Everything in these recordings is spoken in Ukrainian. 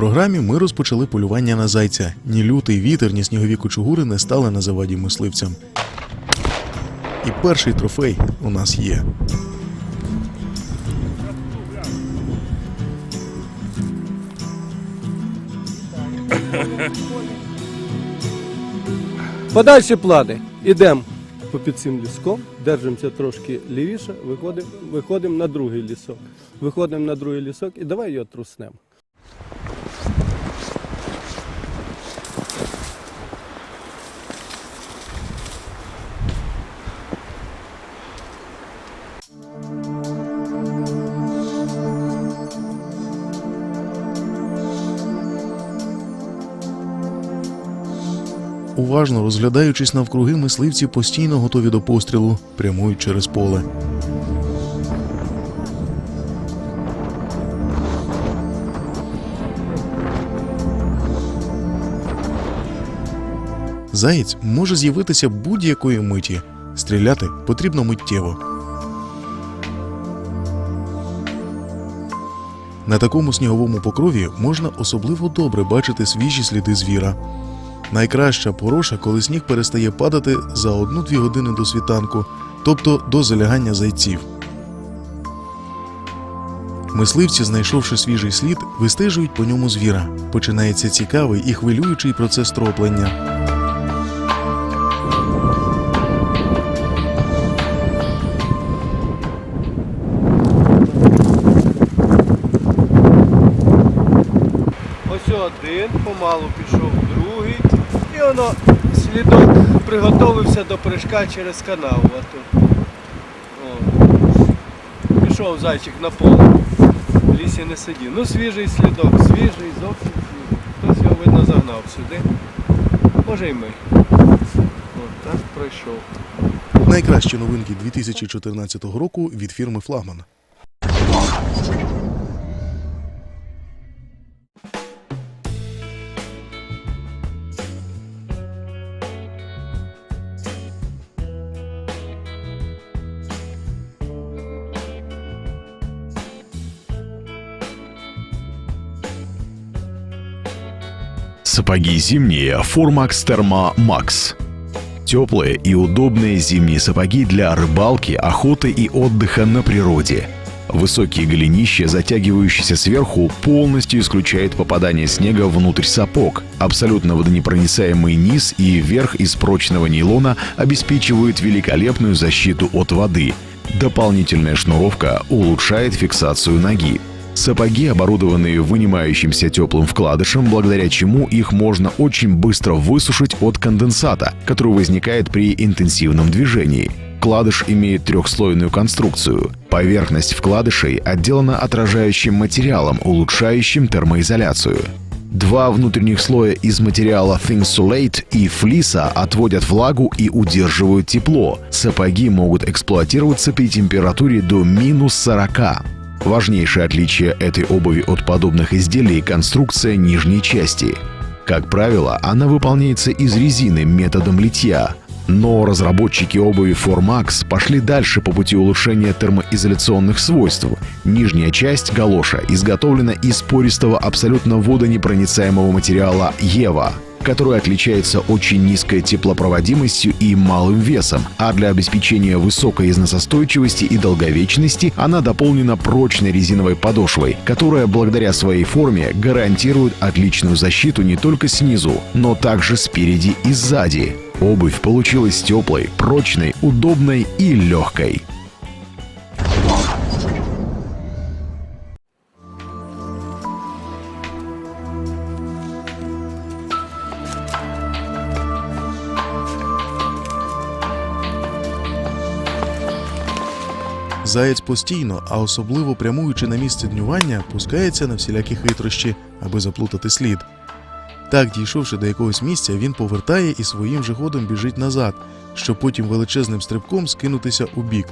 Програмі ми розпочали полювання на зайця. Ні лютий вітер, ні снігові кучугури не стали на заваді мисливцям. І перший трофей у нас є. Подальші плани. Ідемо попід цим ліском, держимося трошки лівіше, виходимо виходимо на другий лісок. Виходимо на другий лісок і давай його труснемо. Уважно розглядаючись навкруги, мисливці постійно готові до пострілу, прямують через поле. Заєць може з'явитися будь-якої миті. Стріляти потрібно миттєво. На такому сніговому покрові можна особливо добре бачити свіжі сліди звіра. Найкраща пороша, коли сніг перестає падати за 1-2 години до світанку, тобто до залягання зайців. Мисливці, знайшовши свіжий слід, вистежують по ньому звіра. Починається цікавий і хвилюючий процес троплення. Ось один, помалу. Воно слідок приготовився до прыжка через канаву. О. Пішов зайчик на поле. В лісі не сидів. Ну свіжий слідок, свіжий, зовсім свіжий. Хтось його видно загнав сюди. Може й ми. От так пройшов. Найкращі новинки 2014 року від фірми Флагман. Сапоги зимние Formax Therma Max. Теплые и удобные зимние сапоги для рыбалки, охоты и отдыха на природе. Высокие голенища, затягивающиеся сверху, полностью исключают попадание снега внутрь сапог. Абсолютно водонепроницаемый низ и верх из прочного нейлона обеспечивают великолепную защиту от воды. Дополнительная шнуровка улучшает фиксацию ноги. Сапоги, оборудованные вынимающимся теплым вкладышем, благодаря чему их можно очень быстро высушить от конденсата, который возникает при интенсивном движении. Вкладыш имеет трехслойную конструкцию. Поверхность вкладышей отделана отражающим материалом, улучшающим термоизоляцию. Два внутренних слоя из материала Thinsulate и флиса отводят влагу и удерживают тепло. Сапоги могут эксплуатироваться при температуре до минус 40. Важнейшее отличие этой обуви от подобных изделий – конструкция нижней части. Как правило, она выполняется из резины методом литья. Но разработчики обуви Formax пошли дальше по пути улучшения термоизоляционных свойств. Нижняя часть галоша изготовлена из пористого абсолютно водонепроницаемого материала Ева, который отличается очень низкой теплопроводимостью и малым весом, а для обеспечения высокой износостойчивости и долговечности она дополнена прочной резиновой подошвой, которая благодаря своей форме гарантирует отличную защиту не только снизу, но также спереди и сзади. Обувь получилась теплой, прочной, удобной и легкой. Заєць постійно, а особливо прямуючи на місце днювання, пускається на всілякі хитрощі, аби заплутати слід. Так, дійшовши до якогось місця, він повертає і своїм же ходом біжить назад, щоб потім величезним стрибком скинутися у бік.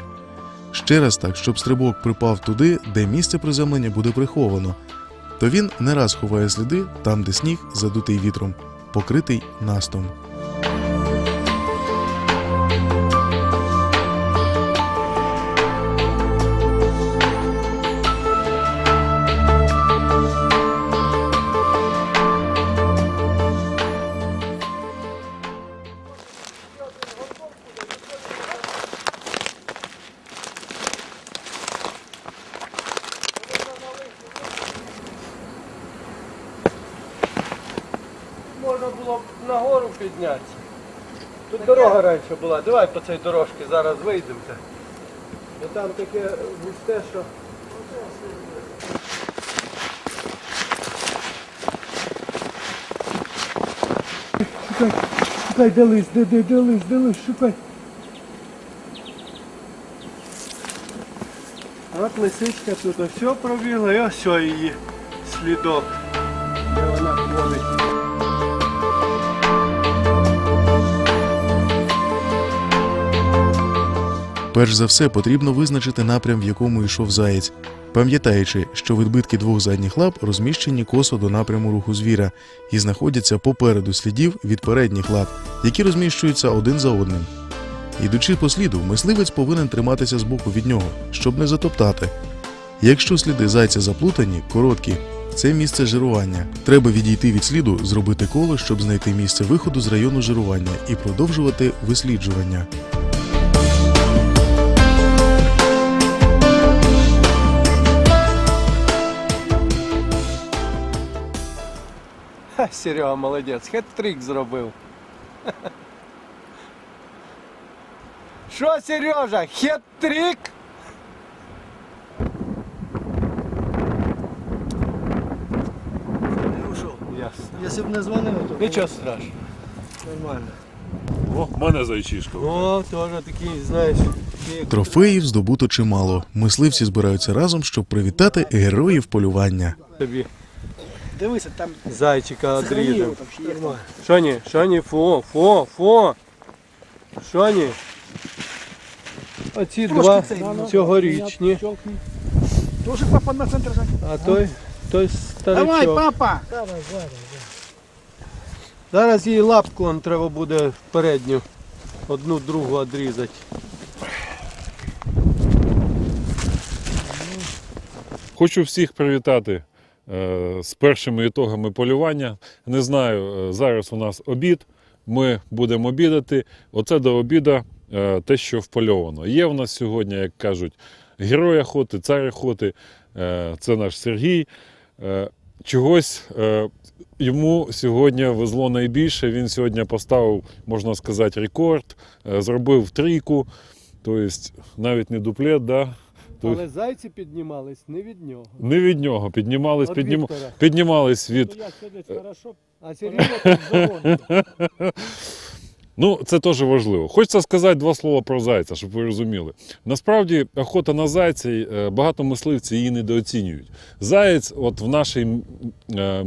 Ще раз так, щоб стрибок припав туди, де місце приземлення буде приховано. То він не раз ховає сліди там, де сніг, задутий вітром, покритий настом. Було б нагору піднятися. Тут дорога раніше була. Давай по цій дорожці зараз вийдемо. Бо там таке густе, що. Шукай, шукай, дались, де, де, дались, дались, шукай. От лисичка тут все пробігла, і ось її слідок. Де вона ходить. Перш за все потрібно визначити напрям, в якому йшов заєць, пам'ятаючи, що відбитки двох задніх лап розміщені косо до напряму руху звіра і знаходяться попереду слідів від передніх лап, які розміщуються один за одним. Ідучи по сліду, мисливець повинен триматися збоку від нього, щоб не затоптати. Якщо сліди зайця заплутані, короткі, це місце жирування. Треба відійти від сліду, зробити коло, щоб знайти місце виходу з району жирування і продовжувати висліджування. Ха, Серега молодець, хет-трик зробив. Що, Сережа, хет-трик? Ясно. Якщо б не дзвонили, то Нічого страшного. Нормально. О, в мене зайчишка. О, теж такий, знаєш, такий, Трофеїв здобуто чимало. Мисливці збираються разом, щоб привітати героїв полювання. тобі дивися, там зайчика одрізав. там ще є. Що ні, що ні, фо, фо, фо. Що ні? Оці Трошки два цей, ну, цьогорічні. Тоже папа на центр жать. А той, той Давай, старичок. папа! Зараз їй лапку он треба буде передню. Одну другу одрізати. Хочу всіх привітати з першими ітогами полювання. Не знаю, е, зараз у нас обід. Ми будемо обідати. Оце до обіда е, те, що впольовано. Є в нас сьогодні, як кажуть, герой охоти, цар охоти. Е, це наш Сергій. Е, чогось е, йому сьогодні везло найбільше. Він сьогодні поставив, можна сказати, рекорд, е, зробив трійку. Тобто навіть не дуплет, да? То- Але зайці піднімались не від нього. Не від нього. Піднімались, Від піднім... Віктора. піднімались від. Я сидить хорошо, А Сергій загон. Ну, це теж важливо. Хочеться сказати два слова про зайця, щоб ви розуміли. Насправді, охота на зайця, е, багато мисливців її недооцінюють. Заєць, от в нашій е,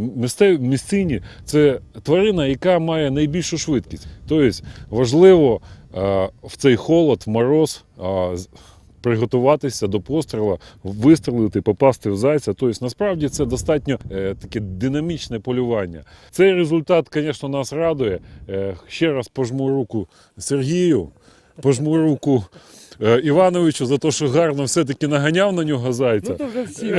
місцині, це тварина, яка має найбільшу швидкість. Тобто важливо в цей холод, в мороз. Приготуватися до пострілу, вистрілити, попасти в зайця. Тобто, насправді це достатньо е, таке динамічне полювання. Цей результат, звісно, нас радує. Е, ще раз пожму руку Сергію, пожму руку Івановичу за те, що гарно все-таки наганяв на нього зайця. Ну вже всі.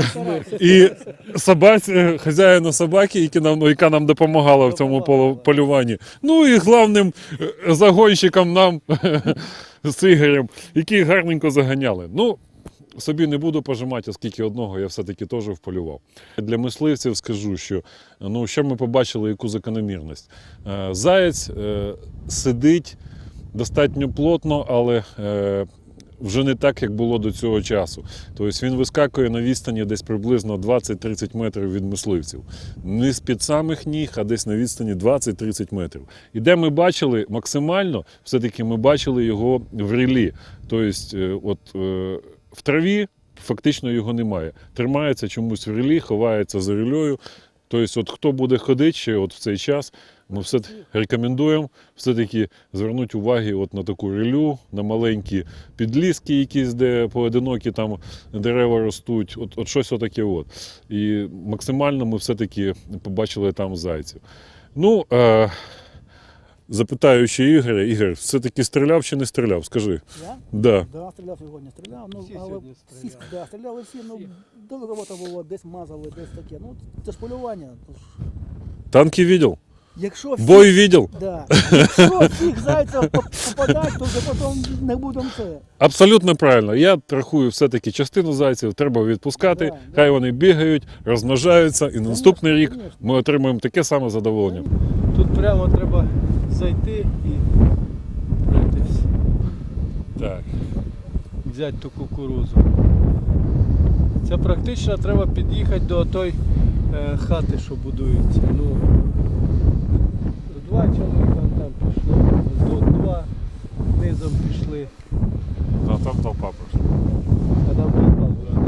І собаці, хазяїну собаки, які нам, яка нам допомагала в цьому полюванні. Ну і главним е, загонщиком нам з Ігорем, які гарненько заганяли. Ну, собі не буду пожимати, оскільки одного я все-таки теж вполював. Для мисливців скажу, що ну, що ми побачили, яку закономірність. Е, Заєць е, сидить достатньо плотно, але е, вже не так, як було до цього часу. Тобто він вискакує на відстані десь приблизно 20-30 метрів від мисливців. Не з-під самих ніг, а десь на відстані 20-30 метрів. І де ми бачили максимально, все-таки ми бачили його в рілі. Тобто, е, от, е, в траві фактично його немає. Тримається чомусь в рілі, ховається за рілею. Тобто, от хто буде ходити ще от в цей час, ми все рекомендуємо все-таки звернути увагу от на таку релю, на маленькі підліски, якісь, де поодинокі там дерева ростуть, от, от щось отаке. От. І максимально ми все-таки побачили там зайців. Ну, е, запитаю ще Ігоря, Ігор, все-таки стріляв чи не стріляв? Скажи. Я? Да. Да, стріляв сьогодні, стріляв. Ну, Всі але сьогодні всі стріляли. да, стріляли всі, ну, далековато було, десь мазали, десь таке. Ну, це ж полювання. то ж. Танки видел? Якщо всі, Бой видел? да, якщо всіх зайців поп- попадать, то вже потім не будемо це. Абсолютно правильно. Я рахую, все-таки частину зайців треба відпускати, Да, да. хай вони бігають, розмножаються, і наступний рік конечно. ми отримаємо таке саме задоволення. Тут прямо треба зайти і пройтись. Так. Взяти ту кукурузу. Це практично треба під'їхати до той е, хати, що будується. Ну, два чоловіка там пішли, тут два низом пішли, Ну, там толпа пішла. а там толпа була.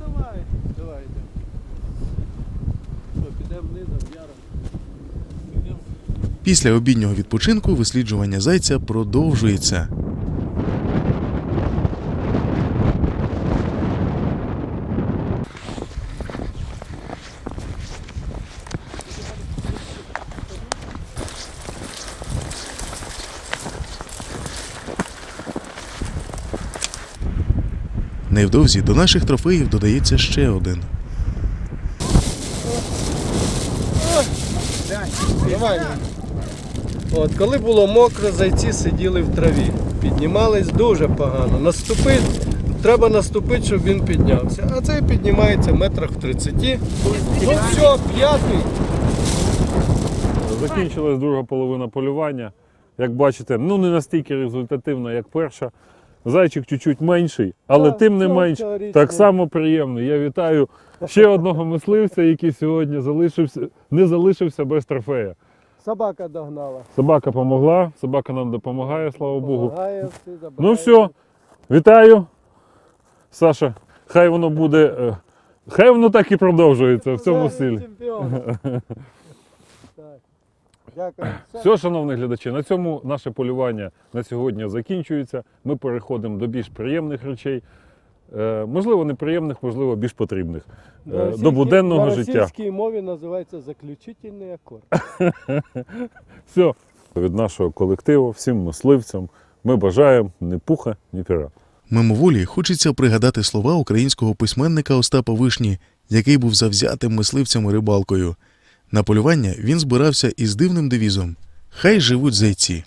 Давай, давай йдемо. Що, підемо низом, яром. Підемо. Після обіднього відпочинку висліджування зайця продовжується. Невдовзі до наших трофеїв додається ще один. Давай. От, коли було мокро, зайці сиділи в траві. Піднімались дуже погано. Наступить, треба наступити, щоб він піднявся. А цей піднімається в метрах в 30. Ну все, п'ятий. Закінчилась друга половина полювання. Як бачите, ну не настільки результативно, як перша. Зайчик чуть-чуть менший, але Так, тим не менш так само приємний. Я вітаю ще одного мисливця, який сьогодні залишився, не залишився без трофея. Собака догнала. Собака помогла, собака нам допомагає, слава Богу. Всі. Ну все, вітаю. Саша, хай воно буде. е, Хай воно так і продовжується в цьому чемпіон. Так. Дякую. Все. Шановні глядачі, на цьому наше полювання на сьогодні закінчується. Ми переходимо до більш приємних речей. Е, можливо, неприємних, можливо, більш потрібних. На Е, російській- до буденного на життя. російській мові називається заключительний акорд. Все. Від нашого колективу, всім мисливцям, ми бажаємо ні пуха, ні піра. Мимоволі хочеться пригадати слова українського письменника Остапа Вишні, який був завзятим мисливцем і рибалкою. На полювання він збирався із дивним девізом Хай живуть зайці.